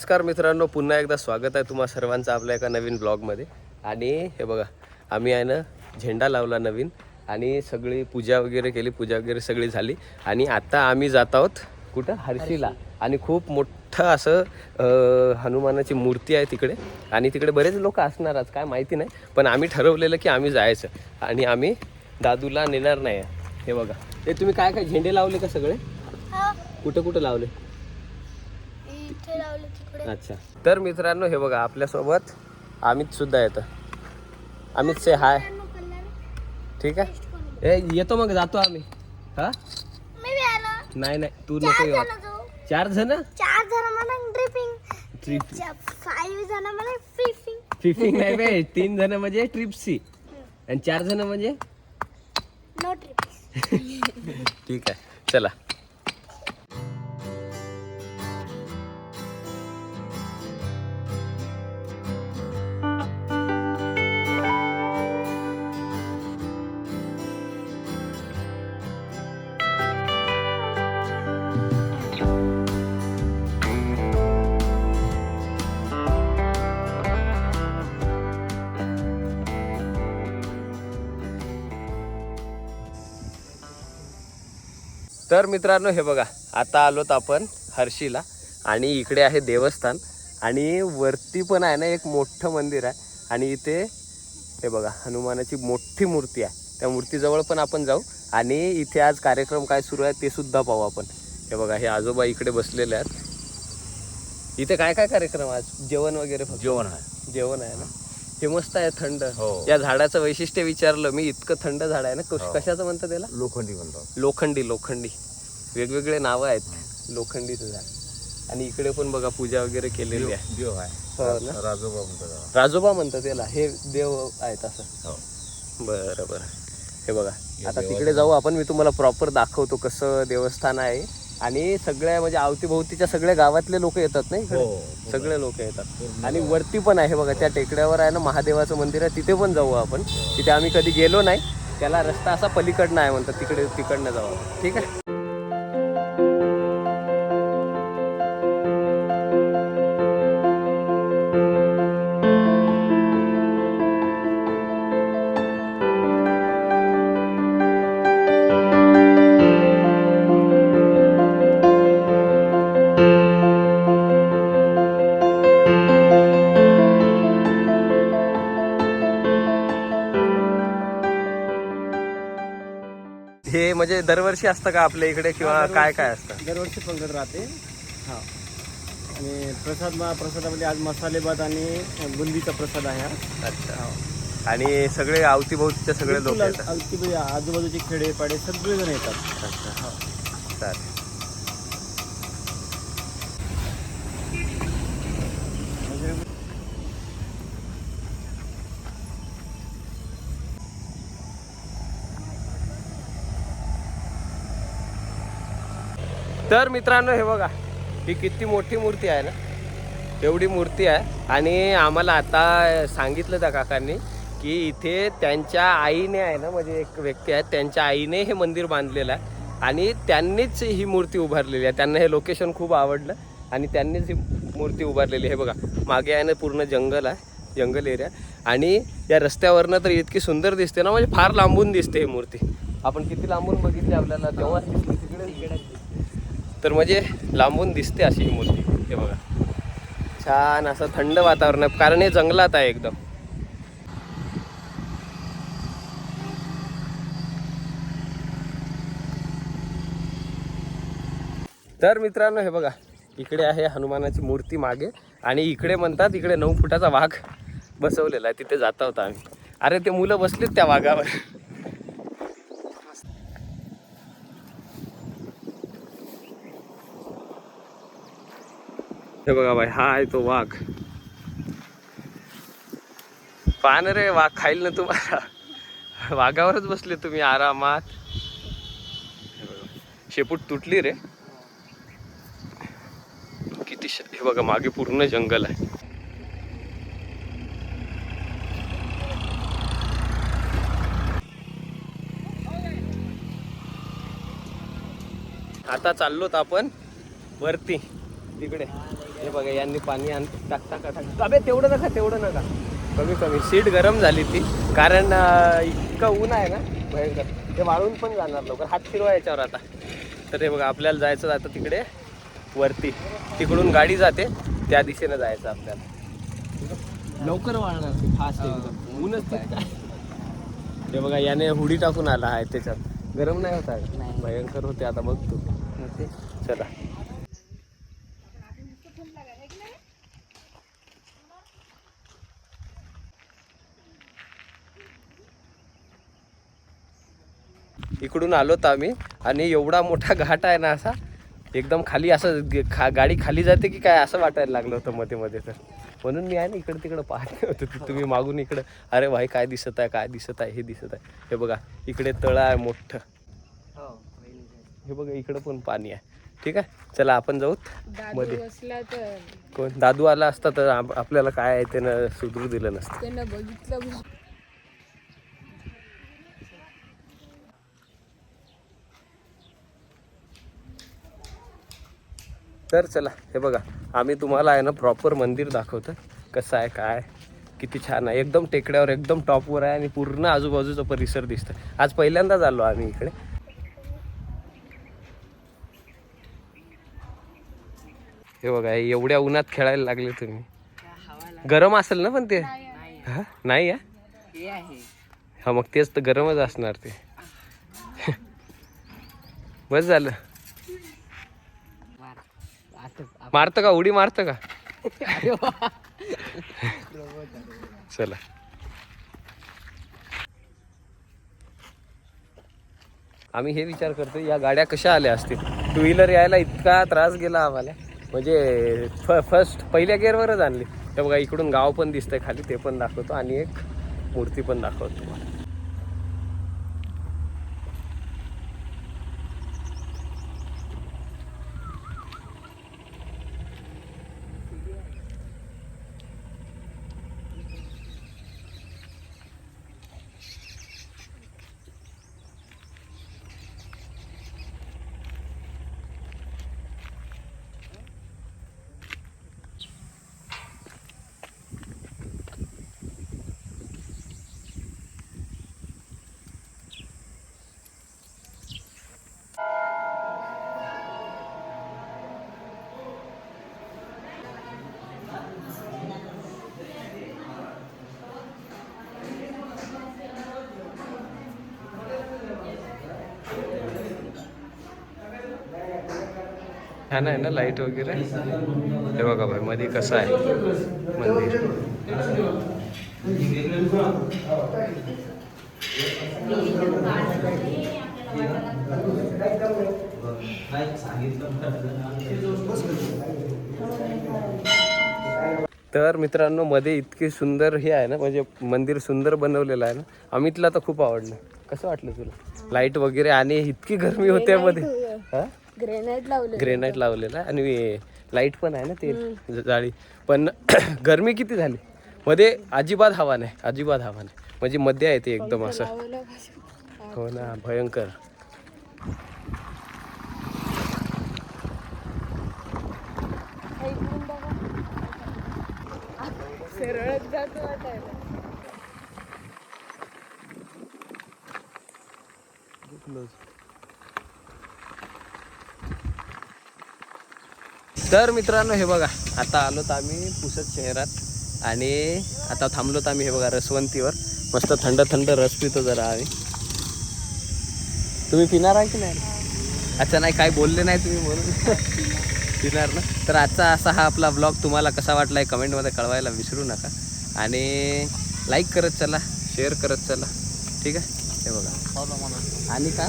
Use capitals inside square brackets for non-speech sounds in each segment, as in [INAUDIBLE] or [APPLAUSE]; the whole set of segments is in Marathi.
नमस्कार मित्रांनो पुन्हा एकदा स्वागत आहे तुम्हा सर्वांचं आपल्या एका नवीन ब्लॉगमध्ये. आणि हे बघा आम्ही आहे ना झेंडा लावला नवीन आणि सगळी पूजा वगैरे केली पूजा वगैरे सगळी झाली. आणि आता आम्ही जात आहोत कुठं? हर्षीला आणि खूप मोठं असं हनुमानाची मूर्ती आहे तिकडे. आणि तिकडे बरेच लोक असणार आज काय माहिती नाही. पण आम्ही ठरवलेलं की आम्ही जायचं. आणि आम्ही दादूला नेणार नाही. हे बघा. हे तुम्ही काय काय झेंडे लावले का सगळे? कुठं कुठं लावले? अच्छा. तर मित्रांनो हे बघा आपल्यासोबत अमित सुद्धा येतं. अमित से हाय ठीक आहे? ए येतो मग जातो आम्ही. हा? नाही नाही तू नको येऊ. चार जण? चार जण मला ड्रिपिंग ट्रिप फाईव्ह जण मला फ्रिफिंग फिफिंग नाही बे तीन जण म्हणजे ट्रिप सी आणि चार जण म्हणजे? नो ट्रिप [LAUGHS] ठीक आहे चला. तर मित्रांनो हे बघा आता आलोत आपण हर्षीला आणि इकडे आहे देवस्थान आणि वरती पण आहे ना एक मोठं मंदिर आहे आणि इथे हे बघा हनुमानाची मोठी मूर्ती आहे. त्या मूर्तीजवळ पण आपण जाऊ आणि इथे आज कार्यक्रम काय सुरू आहे ते सुद्धा पाहू आपण. हे बघा हे आजोबा इकडे बसलेले आहेत. इथे काय काय कार्यक्रम आज? जेवण वगैरे? जेवण आहे. जेवण आहे ना? हे मस्त आहे थंड. हो. या झाडाचं वैशिष्ट्य विचारलं मी इतकं थंड झाड आहे ना कश- हो. कशाचं म्हणतं त्याला? लोखंडी म्हणतात. लोखंडी लोखंडी. वेगवेगळे नावं आहेत. लोखंडीचं झाड. आणि इकडे पण बघा पूजा वगैरे केलेली आहे. देव आहे. हो ना? राजोबा म्हणतात राजोबा म्हणतात त्याला. हे देव आहेत असं. हो. बरं बरं. हे बघा. आता तिकडे जाऊ आपण मी तुम्हाला प्रॉपर दाखवतो कसं देवस्थान आहे. आणि सगळ्या म्हणजे अवतीभोवतीच्या सगळ्या गावातले लोक येतात नाही इकडे? हो. सगळे लोक येतात. आणि वरती पण आहे बघा त्या टेकड्यावर आहे ना महादेवाचं मंदिर आहे तिथे पण जाऊ आपण. तिथे आम्ही कधी गेलो नाही त्याला रस्ता असा पलीकडनं आहे म्हणतात तिकडे तिकडनं जाऊ आपण. ठीक आहे? म्हणजे दरवर्षी असतं का आपल्या इकडे किंवा काय काय असतं? दरवर्षी पंगत राहते. हा. आणि प्रसाद मा प्रसादामध्ये आज मसाले भात आणि बुंदीचा प्रसाद आहे हा. अच्छा. आणि सगळे अवतीभोवतीचे सगळे लोक बिलकुल येतात. अगदी आजूबाजूचे खेडे पाडे सगळे जण येतात. अच्छा चालेल. तर मित्रांनो हे बघा ही किती मोठी मूर्ती आहे ना? एवढी मूर्ती आहे. आणि आम्हाला आता सांगितलं त्या काकांनी की इथे त्यांच्या आईने आहे ना म्हणजे एक व्यक्ती आहे त्यांच्या आईने हे मंदिर बांधलेलं आहे. आणि त्यांनीच ही मूर्ती उभारलेली आहे. त्यांना हे लोकेशन खूप आवडलं. आणि त्यांनीच ही मूर्ती उभारलेली हे बघा मागे आहे ना पूर्ण जंगल आहे जंगल एरिया. आणि या रस्त्यावरनं तर इतकी सुंदर दिसते ना म्हणजे फार लांबून दिसते ही मूर्ती. आपण किती लांबून बघितली आपल्याला तेव्हाच दिसली. तिकडे तर म्हणजे लांबून दिसते अशी ही मूर्ती. हे बघा. छान असं थंड वातावरण आहे. कारण हे जंगलात आहे एकदम. तर मित्रांनो हे बघा. इकडे आहे हनुमानाची मूर्ती मागे. आणि इकडे म्हणतात इकडे नऊ फुटाचा वाघ बसवलेला आहे. तिथे जाता होता आम्ही. अरे ते मुलं बसलीत त्या वाघावर. हे बघा बाई हा आहे तो वाघ. पान रे वाघ खाईल ना तुम्हाला. वाघावरच बसले तुम्ही आरामात. शेपूट तुटली रे. किती हे बघा मागे पूर्ण जंगल आहे. आता चाललोत आपण वरती. तिकडे. हे बघा यांनी पाणी आण टाक टाक टाक अबे तेवढं नका तेवढं नका. कमी कमी. सीट गरम झाली ती. कारण इतकं ऊन आहे ना भयंकर. ते वाळून पण जाणार लवकर. हात फिरवा याच्यावर आता. तर हे बघा आपल्याला जायचं जातं तिकडे. वरती. तिकडून गाडी जाते. त्या दिशेनं जायचं आपल्याला. लवकर वाळणार. फास्ट ऊनच. हे बघा याने हुडी टाकून आला आहे त्याच्यात. गरम नाही होता भयंकर होते आता बघ तू. चला. इकडून आलोत आम्ही. आणि एवढा मोठा घाट आहे ना असा एकदम खाली असं खा गाडी खाली जाते की काय असं वाटायला लागलं होतं मध्ये मध्ये तर. म्हणून मी आहे ना इकडं तिकडं पाहत होतो. की तुम्ही मागून इकडं अरे भाई काय दिसत आहे काय दिसत आहे हे दिसत आहे. हे बघा इकडे तळं आहे मोठं. हे बघा इकडं पण पाणी आहे. ठीक आहे? चला आपण जाऊत मध्ये. तर. कोण? दादू आला असता तर आप- आपल्याला काय आहे त्यानं सुधरू दिलं नसतं. बघितलं तर चला हे बघा आम्ही तुम्हाला आहे ना प्रॉपर मंदिर दाखवतो. कसं आहे काय किती छान आहे. एकदम टेकड्यावर एकदम टॉपवर आहे आणि पूर्ण आजूबाजूचा परिसर दिसतं आज पहिल्यांदाच आलो आम्ही इकडे. हे बघा एवढ्या उन्हात खेळायला लागले तुम्ही. गरम असेल ना पण ते? हा? नाही हा मग तेच तर गरमच असणार ते. [LAUGHS] बस झालं. मारतं का? उडी मारतं का? चला. आम्ही हे विचार करतो या गाड्या कशा आल्या असतील? टू व्हीलर यायला इतका त्रास गेला आम्हाला. म्हणजे फ फर्स्ट पहिल्या गेअरवरच आणली. तर बघा इकडून गाव पण दिसतंय खाली ते पण दाखवतो. आणि एक मूर्ती पण दाखवतो तुम्हाला. छान आहे ना लाइट वगैरे? हे बघा भाई मध्ये कसं आहे? मंदिर. तर मित्रांनो मध्ये इतके सुंदर हे आहे ना म्हणजे मंदिर सुंदर बनवलेलं आहे ना. अमितला तर खूप आवडलं. कसं वाटलं तुला? लाइट वगैरे आणि इतकी गरमी होते मध्ये. हा? ग्रेनाईट लावले ग्रेनाईट लावलेला आहे आणि लाइट पण आहे ना ते जाळी. पण [CLEARS THROAT] गरमी किती झाली? मध्ये अजिबात हवा नाही अजिबात हवा नाही. म्हणजे मध्ये आहे ते एकदम असं. हो ना भयंकर. सरळच जातो वाटायला तर मित्रांनो हे बघा आता आलोत आम्ही पुसद शहरात आणि आता थांबलोत आम्ही हे बघा रसवंतीवर. मस्त थंड थंड रस पितो जरा आम्ही. तुम्ही पिणार आहे की नाही? अच्छा नाही काय बोलले नाही तुम्ही म्हणून. [LAUGHS] पिणार ना? तर आजचा असा हा आपला ब्लॉग तुम्हाला कसा वाटला आहे कमेंटमध्ये कळवायला विसरू नका. आणि लाईक करत चला शेअर करत चला. ठीक आहे? हे बघा. आणि का?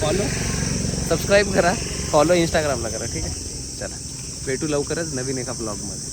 फॉलो सबस्क्राईब करा. फॉलो इंस्टाग्रामला करा. ठीक आहे? चला भेटू लवकरच नवीन एका ब्लॉगमध्ये